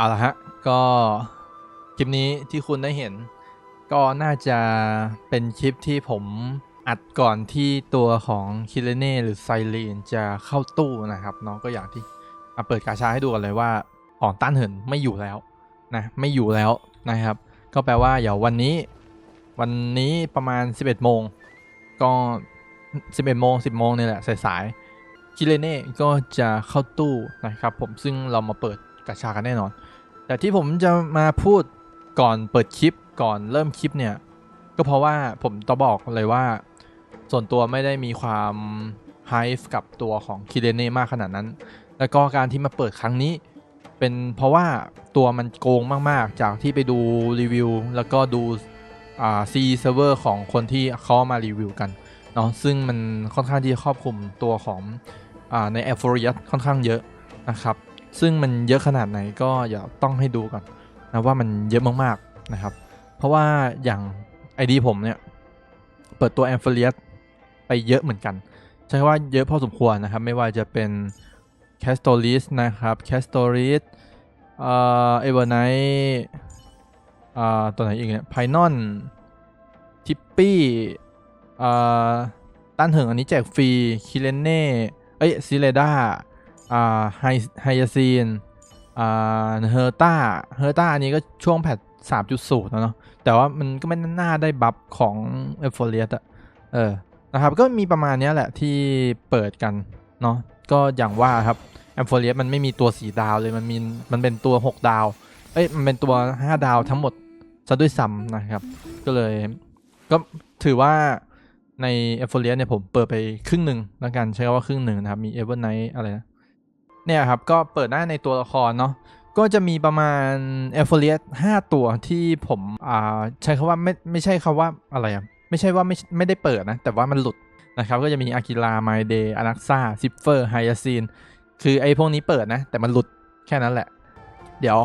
เอาละฮะ ก็คลิปนี้ที่คุณได้เห็น ก็น่าจะเป็นคลิปที่ผมอัดก่อนที่ตัวของคิเลเน่หรือไซรีนจะเข้าตู้นะครับเน้องก็อย่างที่มาเปิดกาชาให้ดูกันเลยว่าของต้านเหินไม่อยู่แล้วนะไม่อยู่แล้วนะครับ ก็แปลว่าเดี๋ยววันนี้ วันนี้ประมาณ 11 โมง ก็ 11 โมง 10 โมงนี่แหละสายๆคิเลเน่ก็จะเข้าตู้นะครับ ผมซึ่งเรามาเปิดกาชากันแน่นอน แต่ที่ผมจะมาพูดก่อนเปิดคลิปก่อนเริ่มคลิปเนี่ย ก็เพราะว่าผมต้องบอกเลยว่า ส่วนตัวไม่ได้มีความไฮฟ์กับตัวของคิเ e เน่มากขนาดนั้น แล้วก็การที่มาเปิดครั้งนี้ เป็นเพราะว่าตัวมันโกงมากๆ จากที่ไปดูรีวิว แล้วก็ดูอ่าซีเซิร์ฟเวอร์ของคนที่เขามารีวิวกันเนาะซึ่งมันค่อนข้างที่จะครอบคลุมตัวของอาในแอฟ o ริ a ค่อนข้างเยอะนะครับ ซึ่งมันเยอะขนาดไหนก็อย่าต้องให้ดูก่อนนะว่ามันเยอะมากๆนะครับ เพราะว่าอย่าง ID ผมเนี่ย เปิดตัว a อ p h i l i a t e ไปเยอะเหมือนกัน ใช้คำว่าเยอะพอสมควรนะครับ ไม่ว่าจะเป็น c a s t o r i s นะครับ c a s t o r i s เอ่อ Evernight อ่าตัวไหนอีกเนี่ย p y n o n Tippy อ่าต้านเหิงอันนี้แจกฟรีคิเลเน่เอ้ยซิเลดา อ่าไฮไฮยาซีนอ่าเฮอร์ต้าเฮอร์ต้าอันนี้ก็ช่วงแพท3.0แล้วเนาะแต่ว่ามันก็ไม่น่าได้บัฟของเอฟโฟเลียตอะเออนะครับก็มีประมาณนี้แหละที่เปิดกันเนาะก็อย่างว่าครับแอมโฟเลียมันไม่มีตัวสีดาวเลยมันมีมันเป็นตัว 6 ดาว เอ้ยมันเป็นตัว 5 ดาวทั้งหมดซะด้วยซ้ำนะครับ ก็เลยก็ถือว่าในเอฟโฟเลียเนี่ยผมเปิดไปครึ่งหนึ่งแล้วกันใช้คำว่าครึ่งหนึ่งนะครับ มีเอเวอร์ไนท์อะไรนะ เนี่ยครับก็เปิดหน้าในตัวละครเนาะก็จะมีประมาณ a f f i l i a t e 5 ตัวที่ผมอ่าใช้คำว่าไม่ไม่ใช่คำว่าอะไรอะไม่ใช่ว่าไม่ไม่ได้เปิดนะ แต่ว่ามันหลุดนะครับ ก็จะมีอากิราไมเดย์อนักซ่าซิฟเฟอร์ไฮยาซีนคือไอ้พวกนี้เปิดนะ แต่มันหลุดแค่นั้นแหละ เดี๋ยว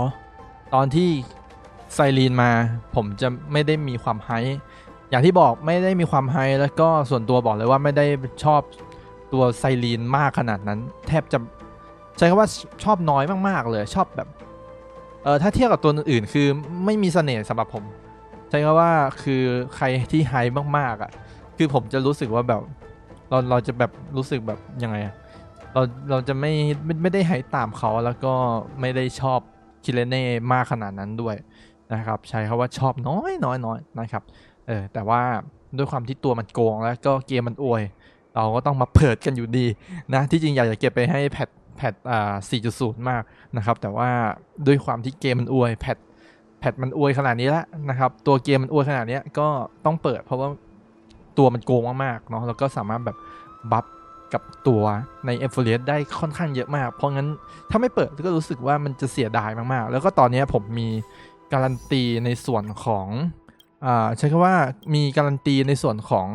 ตอนที่ไซรีนมา ผมจะไม่ได้มีความไฮอย่างที่บอกไม่ได้มีความไฮแล้วก็ส่วนตัวบอกเลยว่าไม่ได้ชอบตัวไซรีนมากขนาดนั้น แทบจะ ใช้คำว่าชอบน้อยมากๆเลยชอบแบบเออถ้าเทียบกับตัวอื่นๆคือไม่มีเสน่ห์สำหรับผม ใช้คำว่าคือใครที่ไฮมากๆอะ คือผมจะรู้สึกว่าแบบเราเราจะแบบรู้สึกแบบยังไงเราเราจะไม่ไม่ไม่ได้ไฮตามเขาแล้วก็ไม่ได้ชอบคิเลเน่มากขนาดนั้นด้วยนะครับ ใช้คำว่าชอบน้อยน้อยน้อยนะครับเออแต่ว่าด้วยความที่ตัวมันโกงแล้วก็เกมมันอวย เราก็ต้องมาเปิดกันอยู่ดีนะที่จริงอยากจะเก็บไปให้แพท แพทอ่า4.0 มากนะครับ แต่ว่าด้วยความที่เกมมันอวยแพทแพทมันอวยขนาดนี้แล้วนะครับ ตัวเกมมันอวยขนาดนี้ก็ต้องเปิด เพราะว่าตัวมันโกงมากๆเนาะแล้วก็สามารถแบบบัฟกับตัวใน a f f i l i a t e ได้ค่อนข้างเยอะมาก เพราะงั้นถ้าไม่เปิดก็รู้สึกว่ามันจะเสียดายมากๆ แล้วก็ตอนนี้ผมมีการันตีในส่วนของอ่าใช้คำว่ามีการันตีในส่วนของ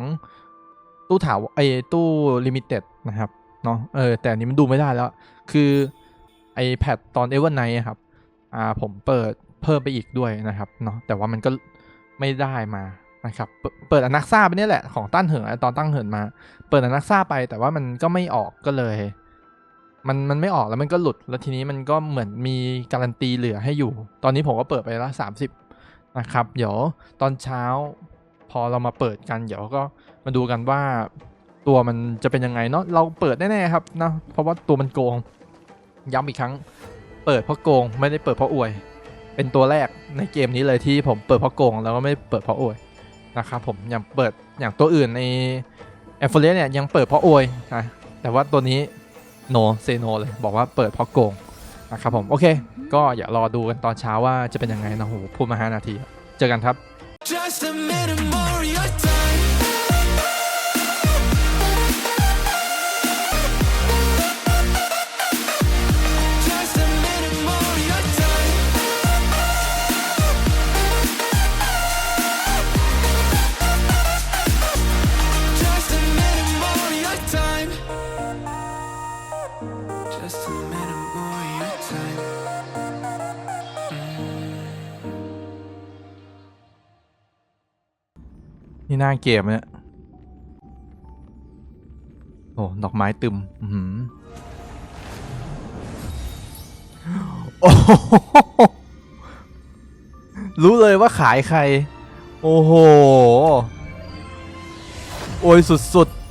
ตู้ถาวไอตู้ลิมิเต็ดนะครับ เนาะเออแต่อันนี้มันดูไม่ได้แล้ว คือ iPad ตอน Evernight อะครับอ่าผมเปิดเพิ่มไปอีกด้วยนะครับเนาะแต่ว่ามันก็ไม่ได้มานะครับเปิดเปิดอนักซ่าไปนี่แหละของตั้นเหินตอนตั้งเหินมา เปิดอนักซ่าไปแต่ว่ามันก็ไม่ออกก็เลย มันมันไม่ออกแล้วมันก็หลุดแล้วทีนี้มันก็เหมือนมีการันตีเหลือให้อยู่ ตอนนี้ผมก็เปิดไปแล้ว30นะครับ เดี๋ยวตอนเช้าพอเรามาเปิดกันเดี๋ยวก็มาดูกันว่า ตัวมันจะเป็นยังไงเนาะเราเปิดแน่ๆครับนะเพราะว่าตัวมันโกง ย้ำอีกครั้ง เปิดเพราะโกง ไม่ได้เปิดเพราะอวย เป็นตัวแรกในเกมนี้เลยที่ผมเปิดเพราะโกงแล้วก็ไม่เปิดเพราะอวยนะครับผมอย่างเปิดอย่างตัวอื่นในแอฟเฟ i เนี่ยยังเปิดเพราะอวยนะแต่ว่าตัวนี้โนเซโนเลยบอกว่าเปิดเพราะโกงนะครับผมโอเค ก็อย่ารอดูกันตอนเช้าว่าจะเป็นยังไงนะโหพูดมาห้านาที เจอกันครับ นี่หน้าเกมเนี่ย โอ้ดอกไม้ตึมอือหือโอ้โหรู้เลยว่าขายใคร โอ้โห โอ้ยสุดๆ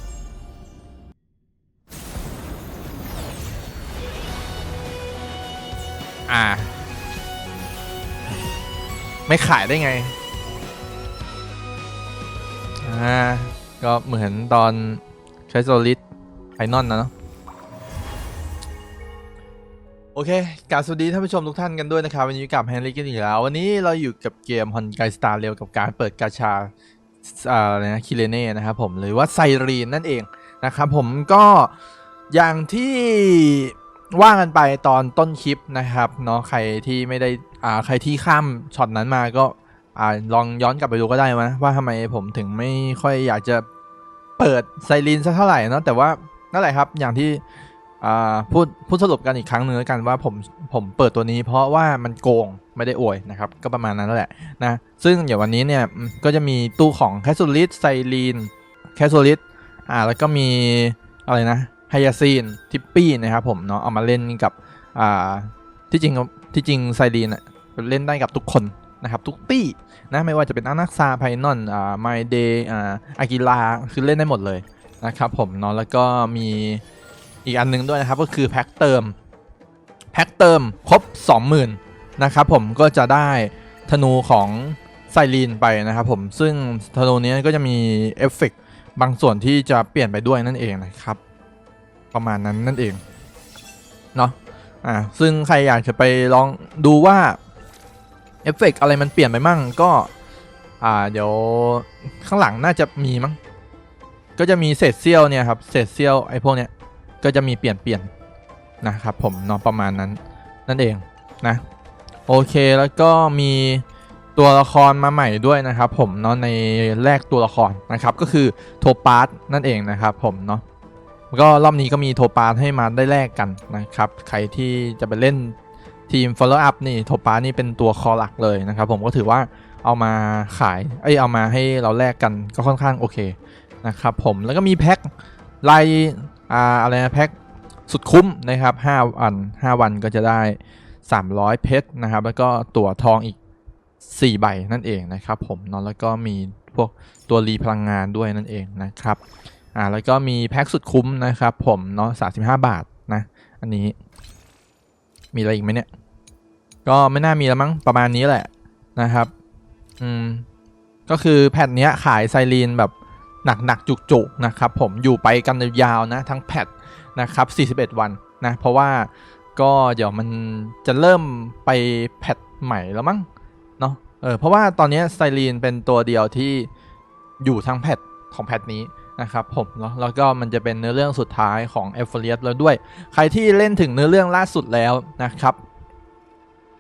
อ่า ไม่ขายได้ไง อ่าก็เหมือนตอนใช้โซลิดไอนอนนะเนาะโอเคกราบสวัสดีท่านผู้ชมทุกท่านกันด้วยนะครับ วันนี้กับแฮนรี่กันอีกแล้ว วันนี้เราอยู่กับเกมฮอนไกสตาร์เร็วกับการเปิดกาชาอ่าอะไรนะคิเลเน่นะครับผมหรือว่าไซรีนนั่นเองนะครับผมก็อย่างที่ว่ากันไปตอนต้นคลิปนะครับเนาะใครที่ไม่ได้อ่าใครที่ข้ามช็อตนั้นมาก็ อ่าลองย้อนกลับไปดูก็ได้นะว่าทำไมผมถึงไม่ค่อยอยากจะเปิดไซรีนสักเท่าไหร่เนาะแต่ว่านั่นแหละครับอย่างที่อ่าพูดพูดสรุปกันอีกครั้งหนึ่งแล้วกันว่าผมผมเปิดตัวนี้ เพราะว่ามันโกงไม่ได้อวยนะครับก็ประมาณนั้นแหละนะซึ่งเดี๋ยววันนี้เนี่ยก็จะมีตู้ของแคสซูลิสไซรีนแคสซูลิสอ่าแล้วก็มีอะไรนะไฮยาซีนทิปปี้นะครับผมเนาะเอามาเล่นกับอ่าที่จริงที่จริงไซรีนเล่นได้กับทุกคน นะครับทุกตี้นะไม่ว่าจะเป็นอนักซาไพนอนอ่าไมเดย์อ่าอากิลาคือเล่นได้หมดเลยนะครับผมเนาะแล้วก็มีอีกอันหนึงด้วยนะครับก็คือแพ็คเติมแพ็คเติมครบ 20,000นะครับผมก็จะได้ธนูของไซรีนไปนะครับผมซึ่งธนูนี้ก็จะมีเอฟเฟกต์บางส่วนที่จะเปลี่ยนไปด้วยนั่นเองนะครับ ประมาณนั้นนั่นเองเนาะอ่าซึ่งใครอยากจะไปลองดูว่า เอฟเฟกต์อะไรมันเปลี่ยนไปมั่งก็อ่าเดี๋ยวข้างหลังน่าจะมีมั้งก็จะมีเศษเสี้ยวเนี่ยครับเศษเสี้ยวไอ้พวกเนี้ยก็จะมีเปลี่ยนเปลี่ยนนะครับผมเนอนประมาณนั้นนั่นเองนะโอเคแล้วก็มีตัวละครมาใหม่ด้วยนะครับผมเนาะในแรกตัวละครนะครับก็คือโทปาร์ตนั่นเองนะครับผมเนาะก็รอบนี้ก็มีโทปาร์ตให้มาได้แลกกันนะครับใครที่จะไปเล่น ทีม follow up นี่โทปานี่เป็นตัวคอหลักเลยนะครับผมก็ถือว่าเอามาขายเอ้ยเอามาให้เราแลกกันก็ค่อนข้างโอเคนะครับผมแล้วก็มีแพ็คลายอ่าอะไรนะแพ็คสุดคุ้มนะครับ5วัน5 วันก็จะได้ 300 เพชรนะครับแล้วก็ตั๋วทองอีก 4 ใบนั่นเองนะครับผมเนาะแล้วก็มีพวกตัวรีพลังงานด้วยนั่นเองนะครับอ่าแล้วก็มีแพ็คสุดคุ้มนะครับผมเนาะ35 บาทนะอันนี้มีอะไรอีกไหมเนี่ย ก็ไม่น่ามีแล้วมั้งประมาณนี้แหละนะครับ อืม ก็คือแผ่นเนี้ยขายไซรีนแบบหนักหนักจุกจุกๆนะครับผมอยู่ไปกันยาวนะทั้งแพทนะครับ 41 วันนะเพราะว่าก็เดี๋ยวมันจะเริ่มไปแพทใหม่แล้วมั้งเนาะเออเพราะว่าตอนนี้ไตลีนเป็นตัวเดียวที่อยู่ทั้งแพทของแพทนี้นะครับผมเนาะแล้วก็มันจะเป็นเนื้อเรื่องสุดท้ายของ e อ f เ i ียแล้วด้วย ใครที่เล่นถึงเนื้อเรื่องล่าสุดแล้วนะครับ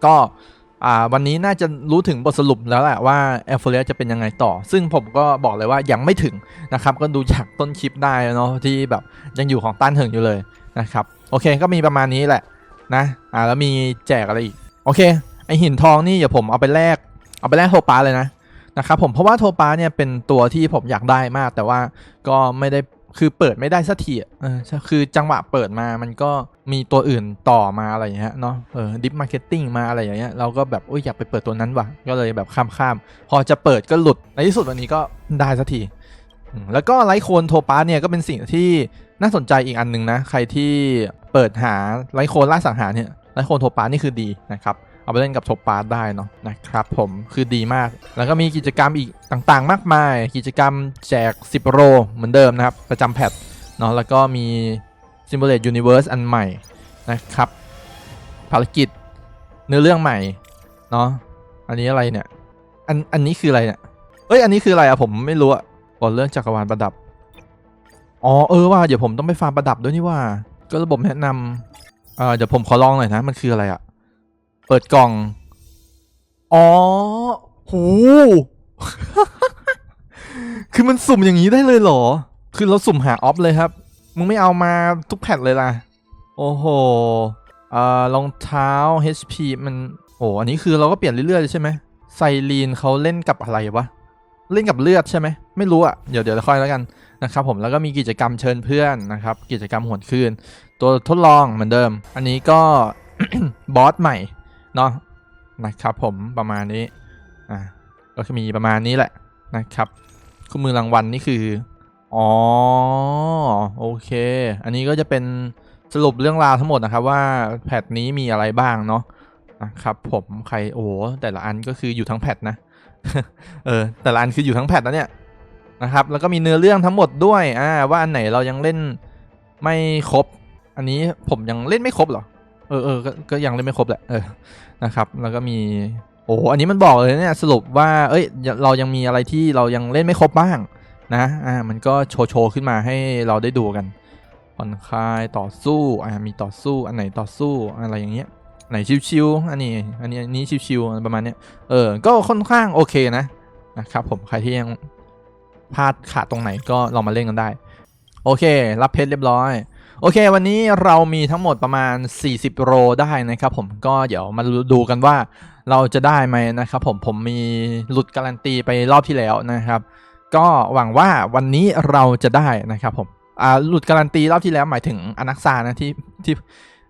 ก็วันนี้น่าจะรู้ถึงบทสรุปแล้วแหละว่า e อ f เ i ียจะเป็นยังไงต่อ ซึ่งผมก็บอกเลยว่ายังไม่ถึงนะครับ ก็ดูจากต้นคลิปได้เนาะที่แบบยังอยู่ของต้านเถิงอยู่เลยนะครับ โอเคก็มีประมาณนี้แหละนะอ่าแล้วมีแจกอะไรอีก โอเค ไอหินทองนี่เดี๋ยวผมเอาไปแลกเอาไปแลกโทปาเลยนะนะครับผมเพราะว่าโทปาเนี่ยเป็นตัวที่ผมอยากได้มาก แต่ว่าก็ไม่ได้ คือเปิดไม่ได้สักทีอะเออใช่คือจังหวะเปิดมามันก็มีตัวอื่นต่อมาอะไรอย่างเงี้ยเนาะเออดิฟมาร์เก็ตติ้งมาอะไรอย่างเงี้ยเราก็แบบโอ้ยอยากไปเปิดตัวนั้นว่ะ ก็เลยแบบข้ามข้ามๆพอจะเปิดก็หลุด ในที่สุดวันนี้ก็ได้สักที แล้วก็ไลท์โคนโทปาสเนี่ยก็เป็นสิ่งที่น่าสนใจอีกอันหนึ่งนะ ใครที่เปิดหาไลท์โคนล่าสังหารเนี่ยไลท์โคนโทปาสนี่คือดีนะครับ เอาไปเล่นกับโทปาสได้เนาะนะครับผมคือดีมาก แล้วก็มีกิจกรรมอีกต่างๆ มากมาย กิจกรรมแจก 10 โรเหมือนเดิมนะครับ ประจำแพทเนาะแล้วก็มี Simulate Universe อันใหม่นะครับ ภารกิจเนื้อเรื่องใหม่เนาะอันนี้อะไรเนี่ย อันอันนี้คืออะไรเนี่ยเอ้ยอันนี้คืออะไรอะผมไม่รู้อะบนเรื่องจักรวาลประดับอ๋อเออว่าเดี๋ยวผมต้องไปฟาร์มประดับด้วยนี่ว่า ก็ระบบแนะนำเอ่อเดี๋ยวผมขอลองหน่อยนะมันคืออะไรอะ เปิดกล่อง อ๋อ หู คือมันสุ่มอย่างนี้ได้เลยเหรอ คือเราสุ่มหาออฟเลยครับ มึงไม่เอามาทุกแพทเลยล่ะ โอ้โหเอ่อรองเท้า HP มัน โอ้อันนี้คือเราก็เปลี่ยนเรื่อยๆใช่ไหมไซรีนเขาเล่นกับอะไรวะ เล่นกับเลือดใช่ไหม ไม่รู้อะเดี๋ยวเดี๋ยวค่อยแล้วกันนะครับผม แล้วก็มีกิจกรรมเชิญเพื่อนนะครับ กิจกรรมหวนคืน ตัวทดลองเหมือนเดิม อันนี้ก็บอสใหม่ เนาะนะครับผมประมาณนี้อะก็จะมีประมาณนี้แหละนะครับคู่มือรางวัลนี่คืออ๋อโอเค อันนี้ก็จะเป็นสรุปเรื่องราวทั้งหมดนะครับว่าแพทนี้มีอะไรบ้างเนาะนะครับผมใครโอ้แต่ละอันก็คืออยู่ทั้งแพทนะเออแต่ละอันคืออยู่ทั้งแพทนะเนี่ยนะครับแล้วก็มีเนื้อเรื่องทั้งหมดด้วยอ่าว่าอันไหนเรายังเล่นไม่ครบ อันนี้ผมยังเล่นไม่ครบเหรอ เออเออก็ก็ยังเล่นไม่ครบแหละเออนะครับ แล้วก็มีโอ้อันนี้มันบอกเลยเนี่ยสรุปว่าเอ้ยเรายังมีอะไรที่เรายังเล่นไม่ครบบ้างนะอ่ามันก็โชว์โชว์ขึ้นมาให้เราได้ดูกันผ่อนคลายต่อสู้อ่ามีต่อสู้อันไหนต่อสู้อะไรอย่างเงี้ยไหนชิวๆอันนี้อันนี้อันนี้ชิวๆประมาณเนี้ยเออก็ค่อนข้างโอเคนะนะครับผมใครที่ยังพลาดขาดตรงไหนก็ลองมาเล่นกันได้ โอเค รับเพชรเรียบร้อย โอเค วันนี้เรามีทั้งหมดประมาณ 40 โรได้นะครับผมก็เดี๋ยวมาดูกันว่าเราจะได้ไหมนะครับผมผมมีหลุดการันตีไปรอบที่แล้วนะครับ ก็หวังว่าวันนี้เราจะได้นะครับผมอ่าหลุดการันตีรอบที่แล้วหมายถึงอนักซานะที่ที่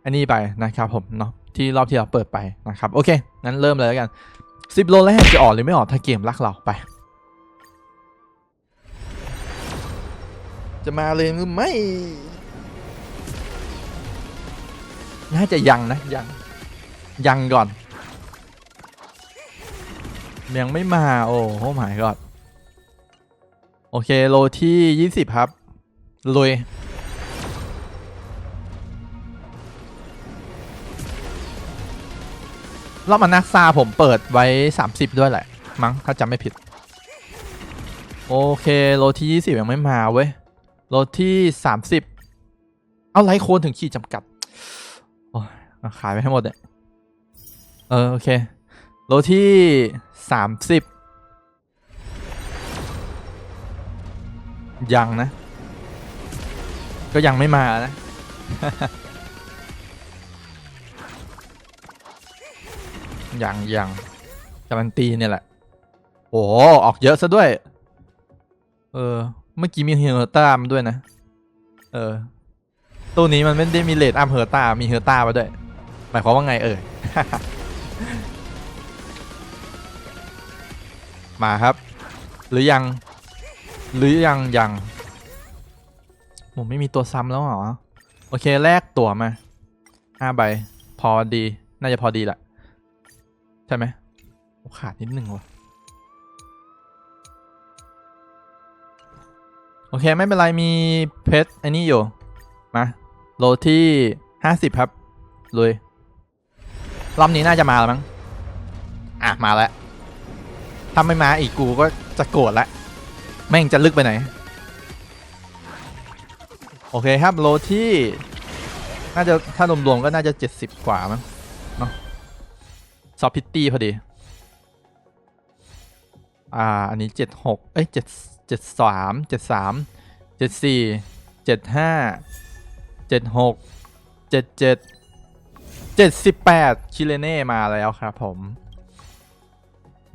อันนี้ไปนะครับผมเนาะที่รอบที่เราเปิดไปนะครับโอเคงั้นเริ่มเลยแล้วกันสิบโลแรกจะออกหรือไม่ออกถ้าเกมรักเราไปจะมาเลยหรือไม่ น่าจะยังนะยังยังก่อน ยังไม่มาโอ้โหหมายก่อนโอเคโลที่ 20 ครับลุยรอบมานักซาผมเปิดไว้ 30 ด้วยแหละ มั้งถ้าจำไม่ผิด โอเค โลที่ 20 ยังไม่มาเว้ย โลที่ 30 เอาไลโคนถึงขีดจำกัด ขายไปให้หมดเลยเออ โอเค โลที่30ยังนะ ก็ยังไม่มานะ ยังยังการันตีเนี่ยแหละ โอ้ออกเยอะซะด้วย เออ เมื่อกี้มีเฮอร์ตามด้วยนะ เออ ตัวนี้มันไม่ได้มีเลดอัพเฮอร์ตามีเฮอร์ตามาด้วย หมายความว่าไงเอ่ย มาครับ หรือยัง หรือยังยังผมไม่มีตัวซ้ำแล้วเหรอ โอเคแลกตั๋วมาห้าใบ พอดี น่าจะพอดีแหละ ใช่ไหมโอ้ขาดนิดนึงว่ะ โอเค ไม่เป็นไร มีเพชรไอ้นี่อยู่ มา โลที่ห้าสิบครับลุย รอบนี้น่าจะมาแล้วมั้ง อะ มาแล้ว ถ้าไม่มาอีกกูก็จะโกรธละ แม่งจะลึกไปไหน โอเคครับโลที่ น่าจะถ้ารวมๆก็น่าจะ 70 กว่ามั้งเนาะซอฟพิตตี้พอดี อ่า อันนี้ 76 เอ้ย 7 73 73 74 75 76 77 78ชิเลเน่มาแล้วครับผม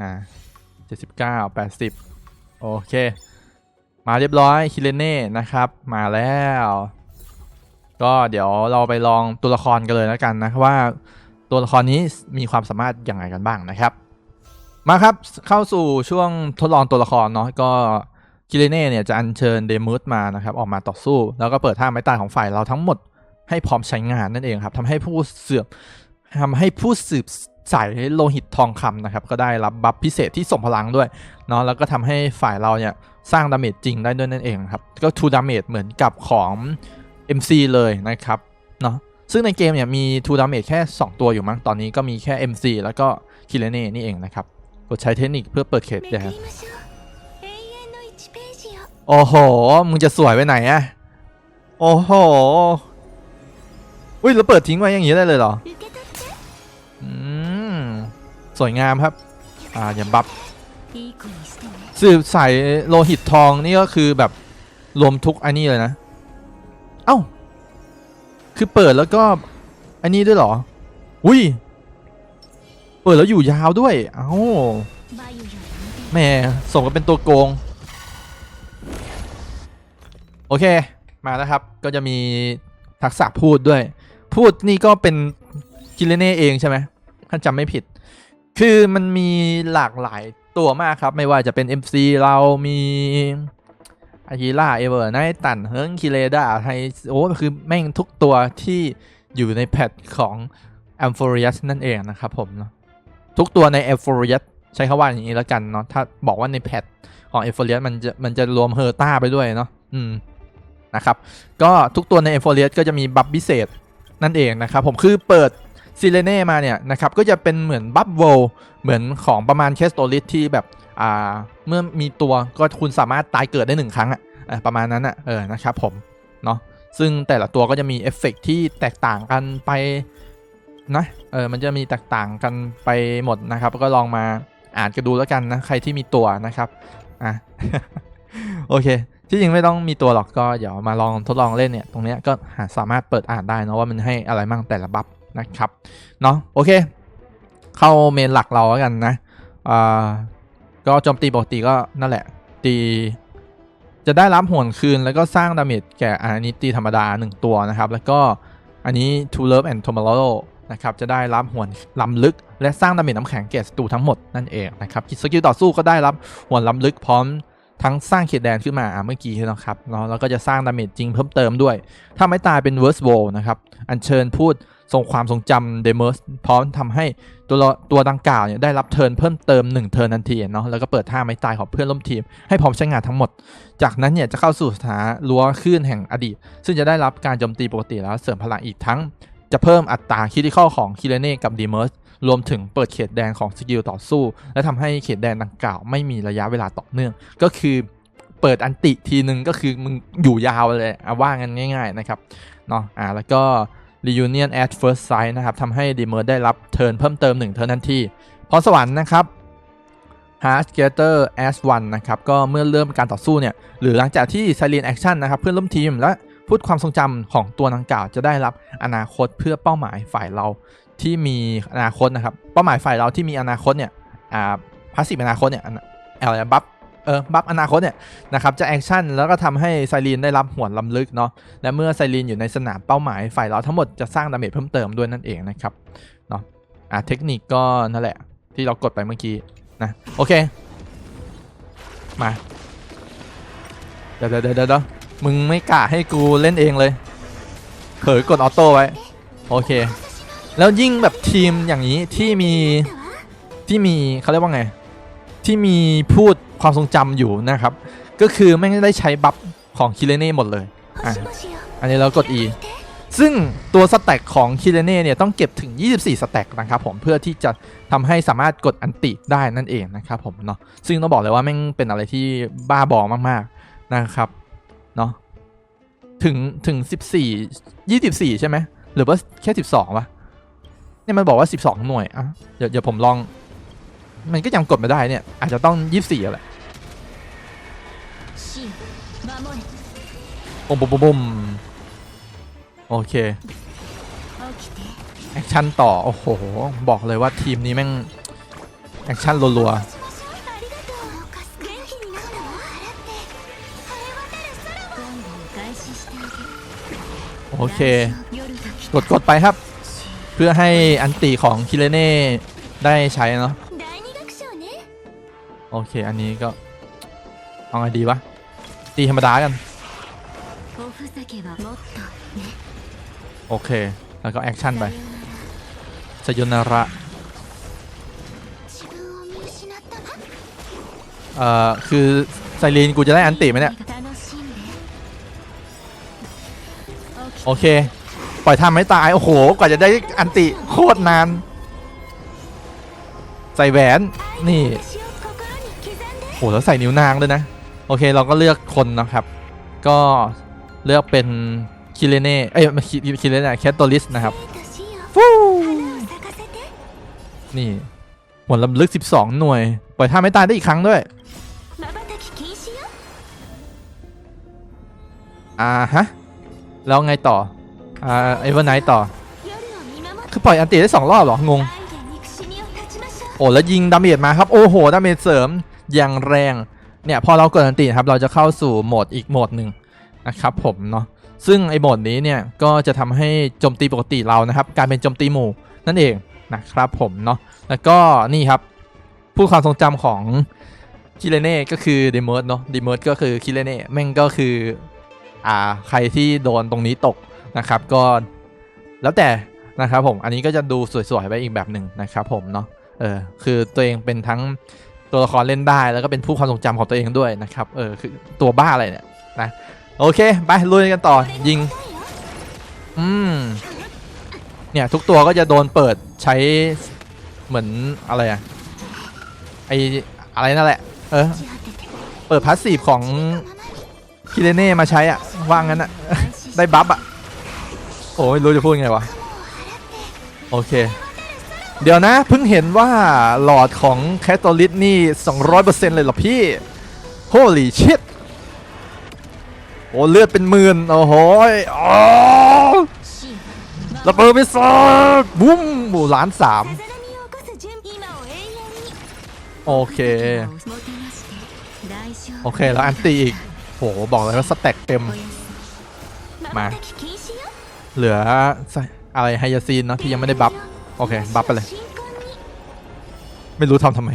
อ่า79 80โอเค มาเรียบร้อยคิเลเน่นะครับ มาแล้ว ก็เดี๋ยวเราไปลองตัวละครกันเลยแล้วกันนะว่าตัวละครนี้มีความสามารถอย่างไรกันบ้างนะครับ มาครับเข้าสู่ช่วงทดลองตัวละครเนาะก็คิเลเน่เนี่ยจะอัญเชิญเดมูสมานะครับ ออกมาต่อสู้ แล้วก็เปิดท่าไม้ตายของฝ่ายเราทั้งหมด ให้พร้อมใช้งานนั่นเองครับทำให้ผู้เสือบทำให้ผู้สืบสายโลหิตทองคำนะครับ ก็ได้รับบัฟพิเศษที่สมพลังด้วยเนาะแล้วก็ทำให้ฝ่ายเราเนี่ยสร้างดาเมจจริงได้ด้วยนั่นเองครับ ก็ทูดาเมจเหมือนกับของ MC เลยนะครับเนาะซึ่งในเกมเนี่ยมีทูดาเมจแค่ 2 ตัวอยู่มั้งตอนนี้ก็มีแค่ MC แล้วก็คิเลเน่นี่เองนะครับกดใช้เทคนิคเพื่อเปิดเขตนะครับโอ้โห มึงจะสวยไปไหนอะโอ้โห อุ้ยแล้วเปิดทิ้งไว้อย่างนี้ได้เลยเหรออืมสวยงามครับ อ่าอย่าบัฟสืบสายโลหิตทองนี่ก็คือแบบรวมทุกอันนี้เลยนะ เอ้า คือเปิดแล้วก็อันนี้ด้วยเหรอ อุ้ย เปิดแล้วอยู่ยาวด้วย เอ้าแม่สมกับเป็นตัวโกง โอเค มาแล้วครับ ก็จะมีทักษะพูดด้วย พูดนี่ก็เป็นกิเลเน่เองใช่ไหมถ้าจำไม่ผิด คือมันมีหลากหลายตัวมากครับ ไม่ว่าจะเป็น MC เรามีอากิล่าเอเวอร์ไนตันเฮิร์งคิเลดาไทโอ้คือแม่งทุกตัวที่อยู่ในแพทของ a m p h o r i u s นั่นเองนะครับผมเนาะทุกตัวใน a m p h o r i u s ใช้คำว่าอย่างนี้แล้วกันเนาะถ้าบอกว่าในแพทของ a m p h o r i u s มันจะมันจะรวมเฮอร์ต้าไปด้วยเนาะอืมนะครับ ก็ทุกตัวใน a m p h o r i u s ก็จะมีบัฟพิเศษ นั่นเองนะครับผมคือเปิดซิเลเน่มาเนี่ยนะครับก็จะเป็นเหมือนบัฟโวเหมือนของประมาณแคสโตลิสที่แบบอ่าเมื่อมีตัวก็คุณสามารถตายเกิดได้หนึ่งครั้งอะ่ะประมาณนั้นอะเออนะครับผมเนาะซึ่งแต่ละตัวก็จะมีเอฟเฟกต์ที่แตกต่างกันไปนะเออมันจะมีแตกต่างกันไปหมดนะครับ ก็ลองมาอ่านกันดูแล้วกันนะใครที่มีตัวนะครับอะโอเค ที่จริงไม่ต้องมีตัวหรอกก็เดี๋ยวมาลองทดลองเล่นเนี่ยตรงนี้ก็หาสามารถเปิดอ่านได้นะว่ามันให้อะไรบ้างแต่ละบัฟนะครับเนาะโอเค เข้าเมนหลักเราแล้วกันนะอ่าก็โจมตีปกติก็นั่นแหละ ตี จะได้รับหวนคืนแล้วก็สร้างดาเมจแก่อันนี้ตีธรรมดา 1 ตัวนะครับ แล้วก็อันนี้ To Love and Tomorrow นะครับจะได้รับหวนล้ำลึก และสร้างดาเมจน้ำแข็งแก่ศัตรูทั้งหมดนั่นเองนะครับสกิลต่อสู้ก็ได้รับหวนล้ำลึกพร้อม ทั้งสร้างเขตแดนขึ้นมาเมื่อกี้นะครับเนาะแล้วก็จะสร้างดาเมจจริงเพิ่มเติมด้วย ถ้าไม่ตายเป็น Worst w o l นะครับ อัญเชิญพูดทรงความทรงจำเดเมอร์สพร้อมทำให้ตัวตัวดังกล่าวเนี่ยได้รับเทิร์นเพิ่มเติม 1 เทิร์นทันทีเนาะแล้วก็เปิดท่าไม้ตายของเพื่อนร่วมทีม ให้พร้อมใช้งานทั้งหมด จากนั้นเนี่ยจะเข้าสู่สถานรั้วคลื่นแห่งอดีต ซึ่งจะได้รับการโจมตีปกติแล้วเสริมพลังอีกทั้ง จะเพิ่มอัตราคิติคอลของคิเรเน่กับเดเมอร์ส รวมถึงเปิดเขตแดนของสกิลต่อสู้ และทำให้เขตแดนดังกล่าวไม่มีระยะเวลาต่อเนื่อง ก็คือเปิดอันติทีนึงก็คือมึงอยู่ยาวเลยอะว่ากันง่าย ๆนะครับเนาะอ่าแล้วก็ reunion at first sight นะครับทำให้ดีเมอร์ได้รับเทิร์นเพิ่มเติม1เทิร์นทันทีพรสวรรค์นะครับ Hard Skater as one นะครับก็เมื่อเริ่มการต่อสู้เนี่ยหรือหลังจากที่ Silent Action นะครับเพื่อนร่วมทีมและพูดความทรงจำของตัวดังกล่าวจะได้รับอนาคตเพื่อเป้าหมายฝ่ายเรา ที่มีอนาคตนะครับ เป้าหมายฝ่ายเราที่มีอนาคตเนี่ยอ่าพาสซีฟอนาคตเนี่ยอะไรบัฟเออบัฟอนาคตเนี่ยนะครับจะแอคชั่นแล้วก็ทำให้ไซรีนได้รับหวนลำลึกเนาะและเมื่อไซรีนอยู่ในสนามเป้าหมายฝ่ายเราทั้งหมดจะสร้างดาเมจเพิ่มเติมด้วยนั่นเองนะครับเนาะอ่าเทคนิคก็นั่นแหละที่เรากดไปเมื่อกี้นะโอเค มาเดี๋ยวเดี๋ยวเดี๋ยวเดี๋ยวมึงไม่กะให้กูเล่นเองเลยเผลอกดออโต้ไว้ โอเค แล้วยิ่งแบบทีมอย่างนี้ที่มีที่มีเขาเรียกว่าไง ที่มีพูดความทรงจำอยู่นะครับ ก็คือไม่ได้ใช้บัฟของคิเลเน่หมดเลย 星々よ อันนี้เรากด E ซึ่งตัวสแต็กของคิเรเน่เนี่ยต้องเก็บถึง 24 สแต็กนะครับผมเพื่อที่จะทำให้สามารถกดอันติได้นั่นเองนะครับผมเนาะซึ่งต้องบอกเลยว่าแม่งเป็นอะไรที่บ้าบอมากๆนะครับเนาะถึงถึง 14 24 ใช่ไหมหรือว่าแค่ 12วะ เนี่ยมันบอกว่า 12 หน่วยอะเดี๋ยวเดี๋ยวผมลอง มันก็ยังกดไม่ได้เนี่ย อาจจะต้อง 24แหละบุ้มบุ้มบุ้มโอเคแอคชั่นต่อ โอ้โห บอกเลยว่าทีมนี้แม่ง แอคชั่นรัวๆโอเค กดกดไปครับ เพื่อให้อันติของคิเลเน่ได้ใช้เนาะโอเค อันนี้ก็เอาไงดีวะตีธรรมดากัน โอเค แล้วก็แอคชั่นไปสยนาระเอ่อ คือไซรีนกูจะได้อันติไหมเนี่ย โอเค ปล่อยท่าไม่ตาย โอ้โห กว่าจะได้อันติโคตรนาน ใส่แหวน นี่ โอ้แล้วใส่นิ้วนางด้วยนะ โอเค เราก็เลือกคนนะครับ ก็เลือกเป็นคิเลเน่ เอ้ยคิเลเน่แคทตอลิสนะครับ ฟูนี่หัวลำลึก 12 หน่วย ปล่อยท่าไม่ตายได้อีกครั้งด้วย อ่าฮะ แล้วไงต่อ อ่าไอเวอร์ไนต์ต่อ คือปล่อยอันติได้สองรอบเหรอ งง โอ้แล้วยิงดาเมจมาครับ โอ้โหดาเมจเสริมอย่างแรง เนี่ยพอเรากดอันติครับเราจะเข้าสู่โหมดอีกโหมดหนึ่งนะครับผมเนาะซึ่งไอโหมดนี้เนี่ยก็จะทำให้โจมตีปกติเรานะครับการเป็นโจมตีหมู่นั่นเองนะครับผมเนาะแล้วก็นี่ครับผู้ความทรงจำของคิเลเน่ก็คือเดเมิร์ดเนาะเดเมิร์ดก็คือคิเลเน่แม่งก็คืออ่าใครที่โดนตรงนี้ตก นะครับ ก็แล้วแต่นะครับผมอันนี้ก็จะดูสวยๆไปอีกแบบหนึ่งนะครับผมเนาะเออคือตัวเองเป็นทั้งตัวละครเล่นได้แล้วก็เป็นผู้ความทรงจำของตัวเองด้วยนะครับเออคือตัวบ้าอะไรเนี่ยนะโอเคไปลุยกันต่อยิงอืมเนี่ยทุกตัวก็จะโดนเปิดใช้เหมือนอะไรอะไออะไรนั่นแหละ เออ เปิดพาสซีฟของคิเรเน่มาใช้อะว่างั้นอะได้บัฟอะ โอ้ยรู้จะพูดไงวะ โอเค เดี๋ยวนะ เพิ่งเห็นว่าหลอดของแคทอลิสนี่ 200%เลยเหรอพี่ Holy shit โอ้เลือดเป็นหมื่น โอ้โหระเบิดไปสองบุ้มหมู่ล้านสามโอเค โอเคแล้วอันตีอีก โห บอกเลยว่าสแต็กเต็ม มา เหลืออะไรไฮยาซีนเนาะที่ยังไม่ได้บัฟโอเค บัฟไปเลย ไม่รู้ทำทำไม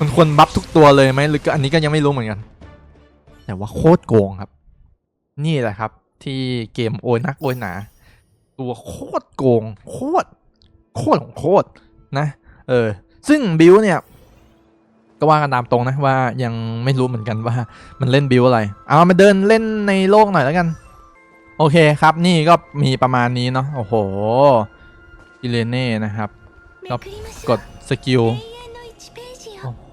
มันควรบัฟทุกตัวเลยไหมหรืออันนี้ก็ยังไม่รู้เหมือนกัน แต่ว่าโคตรโกงครับ นี่แหละครับ ที่เกมโอนักโอยหนา ตัวโคตรโกง โคตรโคตรของโคตรนะ เออ ซึ่งบิวเนี่ยก็ว่ากันตามตรงนะว่ายังไม่รู้เหมือนกันว่ามันเล่นบิวอะไร เอามาเดินเล่นในโลกหน่อยแล้วกัน โอเคครับนี่ก็มีประมาณนี้เนาะโอ้โหอิเลเน่นะครับก็กดสกิลโอ้โห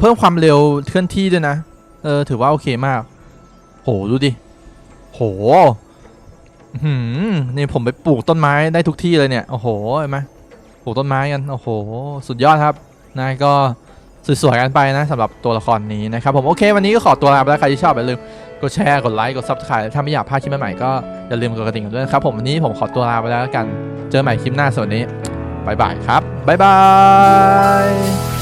เพิ่มความเร็วเคลื่อนที่ด้วยนะ เออ ถือว่าโอเคมาก โห ดูดิ โหหืมนี่ผมไปปลูกต้นไม้ได้ทุกที่เลยเนี่ย โอ้โห เห็นไหมปลูกต้นไม้กัน โอ้โห สุดยอดครับ นายก็สวยๆกันไปนะสำหรับตัวละครนี้นะครับ ผมโอเค วันนี้ก็ขอตัวลาไปแล้ว ใครที่ชอบอย่าลืม กดแชร์ กดไลค์ กดซับสไครต์ถ้าไม่อยากพลาดคลิปใหม่ๆก็อย่าลืมกดกระดิ่งกันด้วยนะครับผมวันนี้ผมขอตัวลาไปแล้วกัน เจอใหม่คลิปหน้าสวัสดีบายบายครับบายบาย